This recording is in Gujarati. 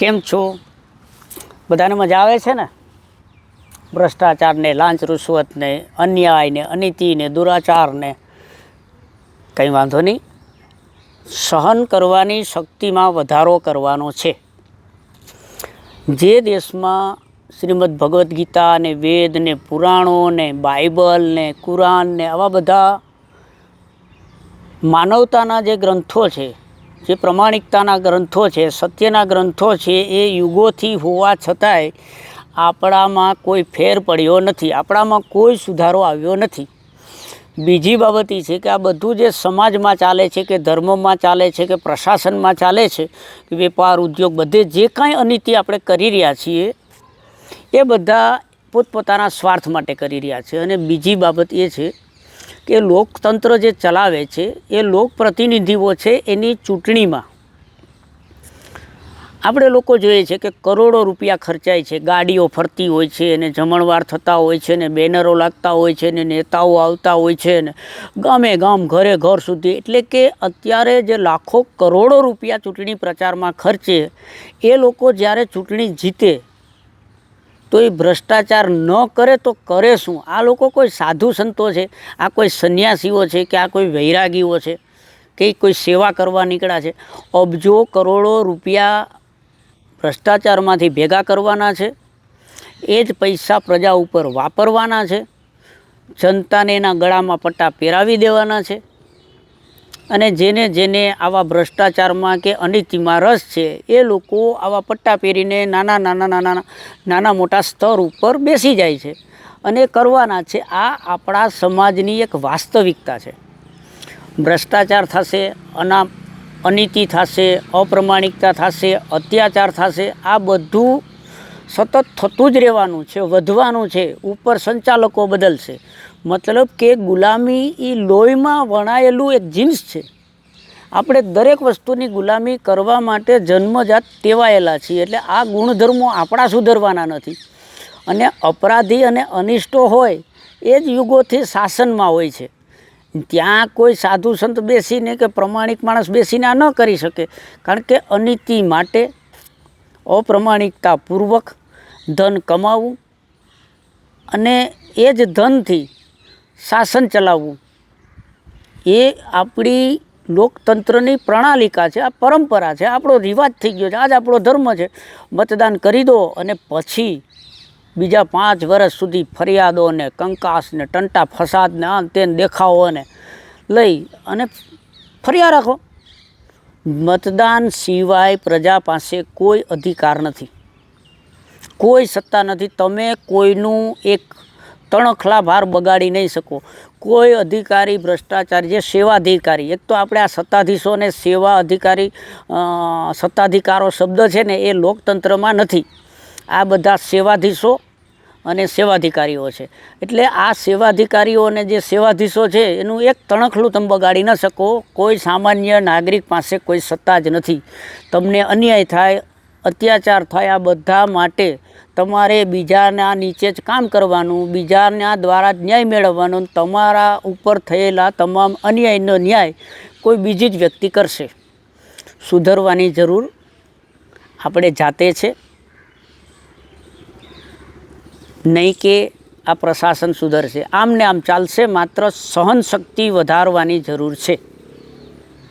કેમ છો? બધાને મજા આવે છે ને? ભ્રષ્ટાચારને, લાંચ રૂશ્વતને, અન્યાયને, અનીતિને, દુરાચારને કંઈ વાંધો નહીં. સહન કરવાની શક્તિમાં વધારો કરવાનો છે. જે દેશમાં શ્રીમદ ભગવદ્ ગીતા ને વેદ ને પુરાણો ને બાઇબલ આવા બધા માનવતાના જે ગ્રંથો છે જે પ્રમાણિકતાના ગ્રંથો છે, સત્યના ગ્રંથો છે, એ યુગોથી હોવા છતાંય આપણામાં કોઈ ફેર પડ્યો નથી. આપણામાં કોઈ સુધારો આવ્યો નથી. બીજી બાબત એ છે કે આ બધું જે સમાજમાં ચાલે છે કે ધર્મમાં ચાલે છે કે પ્રશાસનમાં ચાલે છે, કે વેપાર, ઉદ્યોગ, બધે જે કાંઈ અનીતિ આપણે કરી રહ્યા છીએ, એ બધા પોતપોતાના સ્વાર્થ માટે કરી રહ્યા છે. અને બીજી બાબત એ છે કે લોકતંત્ર જે ચલાવે છે, એ લોકપ્રતિનિધિઓ છે એની ચૂંટણીમાં. આપણે લોકો જોઈએ છે કે કરોડો રૂપિયા ખર્ચાય છે. ગાડીઓ ફરતી હોય છે અને જમણવાર થતા હોય છે ને બેનરો લાગતા હોય છે ને નેતાઓ આવતા હોય છે ને ગામે ગામ, ઘરે ઘર સુધી. એટલે કે અત્યારે જે લાખો કરોડો રૂપિયા ચૂંટણી પ્રચારમાં ખર્ચે, એ લોકો જ્યારે ચૂંટણી જીતે તો એ ભ્રષ્ટાચાર ન કરે તો કરે શું? આ લોકો કોઈ સાધુ સંતો છે? આ કોઈ સંન્યાસીઓ છે કે આ કોઈ વૈરાગીઓ છે? કે કોઈ સેવા કરવા નીકળ્યા છે? અબજો કરોડો રૂપિયા ભ્રષ્ટાચારમાંથી ભેગા કરવાના છે. એ જ પૈસા પ્રજા ઉપર વાપરવાના છે. જનતાને એના ગળામાં પટ્ટા પહેરાવી દેવાના છે. અને જેને જેને આવા ભ્રષ્ટાચારમાં કે અનીતિમાં રસ છે, એ લોકો આવા પટ્ટા પહેરીને નાના નાના નાના નાના મોટા સ્તર ઉપર બેસી જાય છે અને કરવાના છે, આ આપણા સમાજની એક વાસ્તવિકતા છે. ભ્રષ્ટાચાર થશે અના અનીતિ થશે, અપ્રમાણિકતા થશે, અત્યાચાર થશે, આ બધું સતત થતું જ રહેવાનું છે, વધવાનું છે, ઉપર સંચાલકો બદલશે. મતલબ કે ગુલામી એ લોહીમાં વણાયેલું એક જીન્સ છે. આપણે દરેક વસ્તુની ગુલામી કરવા માટે જન્મજાત ટેવાયેલા છીએ. એટલે આ ગુણધર્મો આપણા સુધરવાના નથી. અને અપરાધી અને અનિષ્ટો હોય એ જ યુગોથી શાસનમાં હોય છે. ત્યાં કોઈ સાધુ સંત બેસીને કે પ્રમાણિક માણસ બેસીને આ ન કરી શકે. કારણ કે અનીતિ માટે અપ્રમાણિકતાપૂર્વક ધન કમાવવું અને એ જ ધનથી શાસન ચલાવવું. એ આપણી લોકતંત્રની પ્રણાલિકા છે, આ પરંપરા છે, આપણો રિવાજ થઈ ગયો છે, આજ આપણો ધર્મ છે. મતદાન કરી દો અને પછી બીજા પાંચ વર્ષ સુધી ફરિયાદો ને કંકાસ ને ટંટા ફસાદને આમ તેમ દેખાવો ને લઈ અને ફર્યા રાખો. મતદાન સિવાય પ્રજા પાસે કોઈ અધિકાર નથી. કોઈ સત્તા નથી. તમે કોઈનું એક તણખલા ભાર બગાડી નહીં શકો. કોઈ અધિકારી, ભ્રષ્ટાચાર, જે સેવાધિકારી, એક તો આપણે આ સત્તાધીશોને સેવા અધિકારી સત્તાધિકારો શબ્દ છે ને એ લોકતંત્રમાં નથી. આ બધા સેવાધીશો અને સેવાધિકારીઓ છે. એટલે આ સેવાધિકારીઓને જે સેવાધીશો છે, એનું એક તણખલું તમે બગાડી ન શકો. કોઈ સામાન્ય નાગરિક પાસે કોઈ સત્તા જ નથી. તમને અન્યાય થાય અત્યાચાર થાય બધા માટે તમારે બીજાના નીચે જ કામ કરવાનું, બીજાના દ્વારા ન્યાય મેળવવાનો, તમારા ઉપર થયેલા તમામ અન્યાયનો ન્યાય કોઈ બીજી જ વ્યક્તિ કરશે. સુધરવાની જરૂર આપણે જાતે છે. નહીં કે આ પ્રશાસન સુધરશે. આમ ને આમ ચાલશે, માત્ર સહન શક્તિ વધારવાની જરૂર છે.